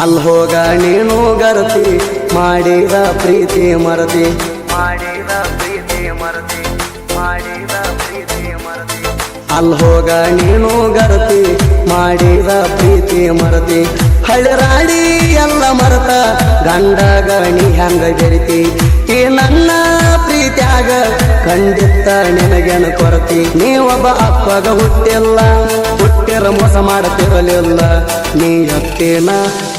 ಅಲ್ಲಿ ಹೋಗ ನೀನು ಗರತಿ ಮಾಡಿದ ಪ್ರೀತಿ ಮರತಿ. ಮಾಡಿದ ಪ್ರೀತಿ ಮರತಿ ಮಾಡಿದ ಪ್ರೀತಿ ಮರತಿ. ಅಲ್ಲಿ ಹೋಗ ನೀನು ಗರತಿ ಮಾಡಿದ ಪ್ರೀತಿ ಮರತಿ. ಹಳೆರಾಡಿ ಎಲ್ಲ ಮರತ ಗಂಡ ಗಣಿ ಹೆಂಗ ಬೆರಿತಿ ಈ ನನ್ನ ಪ್ರೀತ್ಯಾಗ ಖಂಡಿತ ನಿನಗೇನ ಕೊರತಿ? ನೀವೊಬ್ಬ ಅಪ್ಪಗ ಹುಟ್ಟಿಲ್ಲ, ಹುಟ್ಟಿರ ಮೋಸ ಮಾಡುತ್ತಿರಲಿಲ್ಲ ನೀ ಅತ್ತೇನ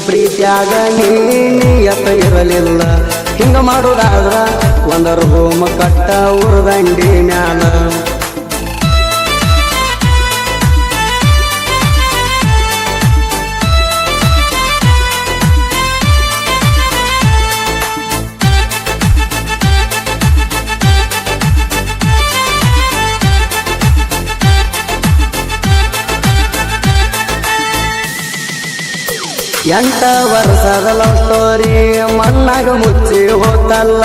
ಪ್ರೀತ್ಯಾಗ ನೀ ನಿಯತ್ತ ಇರಲಿಲ್ಲ. ಹಿಂಗ ಮಾಡುದಾದ್ರ ಒಂದರ ಹೋಮ ಕಟ್ಟ ಉರದಂಡಿ ಮ್ಯಾಲ. ಎಂಟ ವರ್ಷದ ಲವ್ ಸ್ಟೋರಿ ಮಣ್ಣಾಗ ಮುಚ್ಚಿ ಹೋತಲ್ಲ.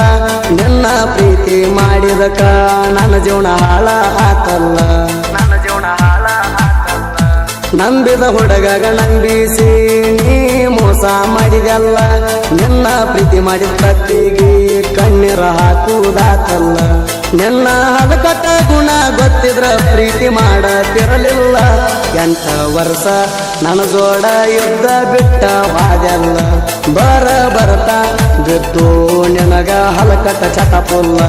ನಿನ್ನ ಪ್ರೀತಿ ಮಾಡಿದಕ ನನ್ನ ಜೀವನ ಹಾಳ ಆತಲ್ಲ. ನನ್ನ ಜೀವನ ಹಾಳ ನಂಬಿದ ಹುಡುಗಗ ನಂಬಿಸಿ, ನೀ ಮೋಸ ಮಾಡಿದಲ್ಲ ನಿನ್ನ ಪ್ರೀತಿ ಮಾಡಿದ ತತ್ತಿಗೆ ಕಣ್ಣೀರ ಹಾಕುವುದಾತಲ್ಲ. ನಿನ್ನ ಹದಕಟ್ಟ ಗುಣ ಗೊತ್ತಿದ್ರ ಪ್ರೀತಿ ಮಾಡತಿರಲಿಲ್ಲ ಎಂಟ ವರ್ಷ ನನ್ನ ಜೋಡ ಯುದ್ಧ ಬಿಟ್ಟ ವಾದೆಲ್ಲ ಬರ ಬರತ ಬಿದ್ದು ನಿನಗ ಹಲಕಟ ಚಟಪುಲ್ಲ.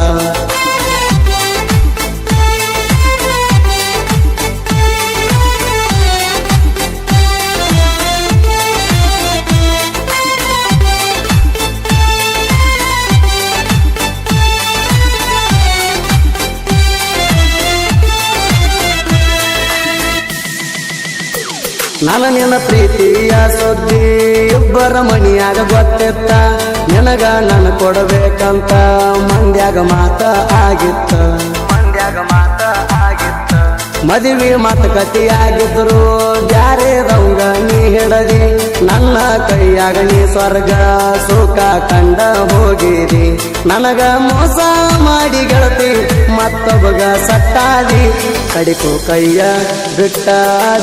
ನನ್ನ ನಿನ್ನ ಪ್ರೀತಿಯ ಸುದ್ದಿ ಇಬ್ಬರ ಮಣಿಯಾಗ ಗೊತ್ತಿತ್ತ. ನಿನಗ ನಾನು ಕೊಡಬೇಕಂತ ಮಂದ್ಯಾಗ ಮಾತ ಆಗಿತ್ತ. ಮಂದ್ಯಾಗ ಮಾತ ಮದುವೆ ಮಾತುಕತೆಯಾಗಿದ್ರು ಬ್ಯಾರೆ ರಂಗ ನೀ ಹಿಡದಿ ನನ್ನ ಕೈಯಾಗ ನೀ ಸ್ವರ್ಗ ಸುಖ ಕಂಡ ಹೋಗಿರಿ ನನಗ ಮೋಸ ಮಾಡಿ ಗೆಳತಿ, ಮತ್ತೊಬ್ಬಗ ಸಟ್ಟಾದಿ. ಕಡಿಕು ಕೈಯ ಬಿಟ್ಟ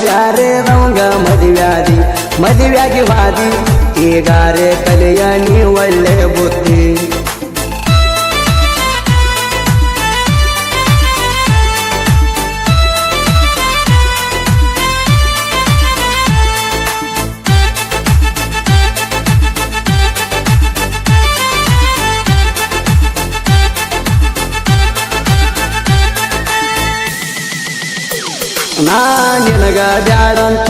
ಬ್ಯಾರೆ ರಂಗ ಮದುವ್ಯಾದಿ, ಮದುವೆಯಾಗಿ ವಾದಿ. ಈಗಾರೆ ಕಲೆಯ ನೀ ಒಳ್ಳೆ ಬುದ್ಧಿ. ನಾ ನಿನಗ ಬ್ಯಾಡಂತ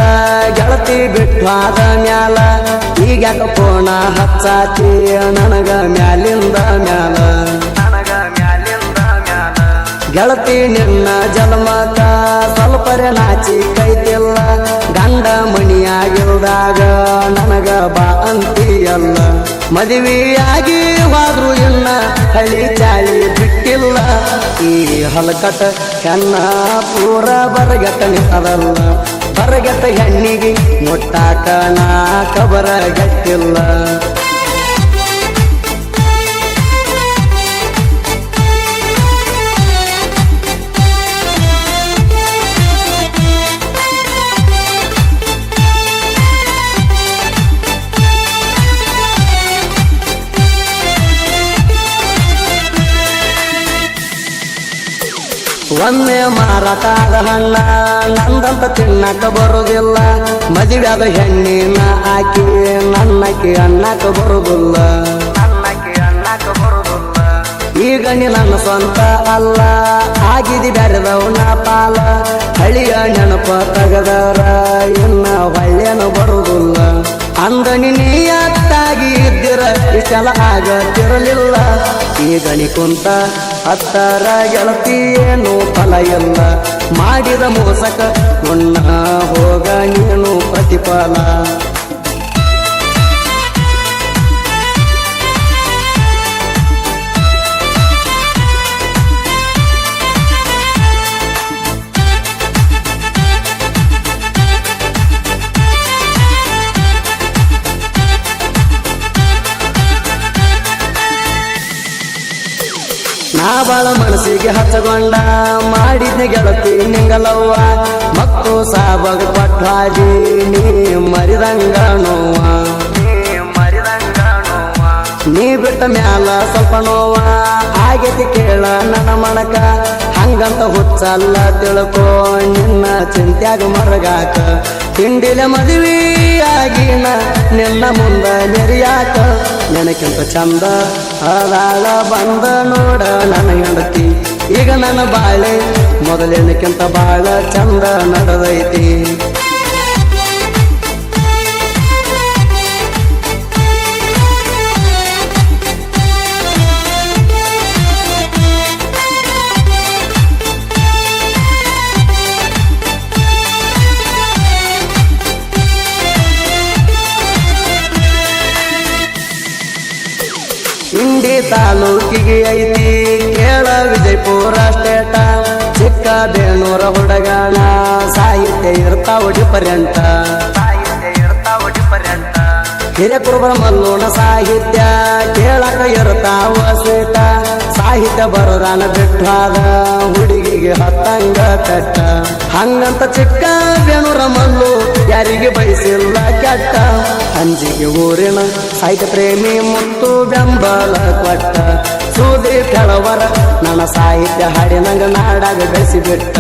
ಗೆಳತಿ ಬಿಟ್ಟು ಆದ ಮ್ಯಾಲ. ಈಗ ಪೋಣ ಹಚ್ಚಾತಿ ನನಗ ಮ್ಯಾಲಿಂದ ಮ್ಯಾಲ. ಗೆಳತಿ ನಿನ್ನ ಜನ್ಮಕ ಸ್ವಲ್ಪರೆ ನಾಚಿ ಕೈತಿಲ್ಲ. ಗಂಡ ಮಣಿಯಾಗಿಲ್ದಾಗ ನನಗ ಬಾ ಅಂತೀಯಲ್ಲ. ಮದುವೆಯಾಗಿ ಹೋದ್ರು ಇನ್ನ ಹಳಿ ಚಾಳಿ ಬಿಟ್ಟಿಲ್ಲ. ಈ ಹಲಕಟ ಹೆಣ್ಣ ಪೂರ ಬರಗೆಟ್ಟ ಅದಲ್ಲ ಬರಗತ ಹೆಣ್ಣಿಗೆ ಮುಟ್ಟಾಕ ನಾ ಕಬರ ಗಟ್ಟಿಲ್ಲ. ಒಮ್ಮೆ ಮಾರಾಟಾದ ಹಣ್ಣ, ನಂದಂತ ತಿನ್ನಕ ಬರುದಿಲ್ಲ. ಮದಿಡದ ಹೆಣ್ಣಿನ ಆಕಿ, ನನ್ನಕ್ಕೆ ಅನ್ನಕ ಬರುದಿಲ್ಲ. ಈಗ ನನ್ನ ಸ್ವಂತ ಅಲ್ಲ, ಆಗಿದಿ ಬೆರೆದವನ ಪಾಲ. ಹಳಿಯ ನೆನಪ ತಗದಾರ, ಇನ್ನ ಹೊಳ್ಳೆನು ಬರುದಿಲ್ಲ. ಅಂದ ನೀಯತ್ತಾಗಿ ಇದ್ದಿರ, ಇಷ್ಟೆಲ್ಲ ಆಗತ್ತಿರಲಿಲ್ಲ ಈಗ ಕುಂತ ಹತ್ತರ ಗೆಳತಿಯೇನು ಇಲ್ಲ ಮಾಡಿದ ಮೋಸಕ ಉಣ್ಣ ಹೋಗ ನೀನು ಪ್ರತಿಫಲ ನಾ ಬಾಳ ಮನಸ್ಸಿಗೆ ಹಚ್ಚಗೊಂಡ ಮಾಡಿದ ಗೆಳತಿ ನಿಂಗಲವ್ವ. ಮತ್ತು ಸಾಬಗ ಪಟ್ಟಾಜಿ ನೀ ಮರಿದಂಗ ನೋವ ನೀ ಬಿಟ್ಟ ಮ್ಯಾಲ ಸ್ವಲ್ಪ ನೋವ. ಆಗೈತಿ ಕೇಳ ನನ್ನ ಮಣಕ ಹಂಗಂತ ಹುಚ್ಚಲ್ಲ ತಿಳ್ಕೋ, ನಿನ್ನ ಚಿಂತ್ಯಾಗ ಮರಗಾಕ. ತಿಂಡಿಲ ಆಗಿನ ನಿನ್ನ ಮುಂದ ನೆರಿಯಾಕ. ನನಕ್ಕಿಂತ ಚಂದ ಅದಾಳ ಬಂದ ನೋಡ ನನ್ನ ಹೆಂಡತಿ. ಈಗ ನನ್ನ ಬಾಳೆ ಮೊದಲಿನಕ್ಕಿಂತ ಬಾಳ ಚಂದ ನಡೆದೈತಿ. ತಾಲೂಕಿಗೆ ಐತಿ. ಕೇಳ ವಿಜಯಪುರ ಸ್ಟೇಟ ಚಿಕ್ಕ ಬೇಣೂರ ಹುಡುಗಣ ಸಾಹಿತ್ಯ ಇರ್ತಾವ ಪರ್ಯಂತ. ಸಾಹಿತ್ಯ ಇರ್ತಾವ ಡಿಫರೆಂಟ್ ಹಿರೇಕುರುಬರ ಮಲ್ಲೋಣ ಸಾಹಿತ್ಯ ಕೇಳಕ ಇರ್ತಾವ ಸೇಟ ಸಾಹಿತ್ಯ ಬರೋದಾನ ಬಿಟ್ಟಾದ ಹುಡುಗಿಗೆ ಹತ್ತಂಗ ಕಟ್ಟ. ಹಂಗಂತ ಚಿಕ್ಕ ಬೇಣೂರ ಮಲ್ಲು ಯಾರಿಗೆ ಬಯಸಿಲ್ಲ ಕೆಟ್ಟ. ಅಂಜಿಗೆ ಊರಿನ ಸಾಹಿತ್ಯ ಪ್ರೇಮಿ ಮುತ್ತು ಬೆಂಬಲ ಕೊಟ್ಟ. ಸೂದಿ ಕೆಳವರ ನನ್ನ ಸಾಹಿತ್ಯ ಹಾಡಿನಂಗ ನಾಡಾಗ ಬೆಳೆಸಿಬಿಟ್ಟ.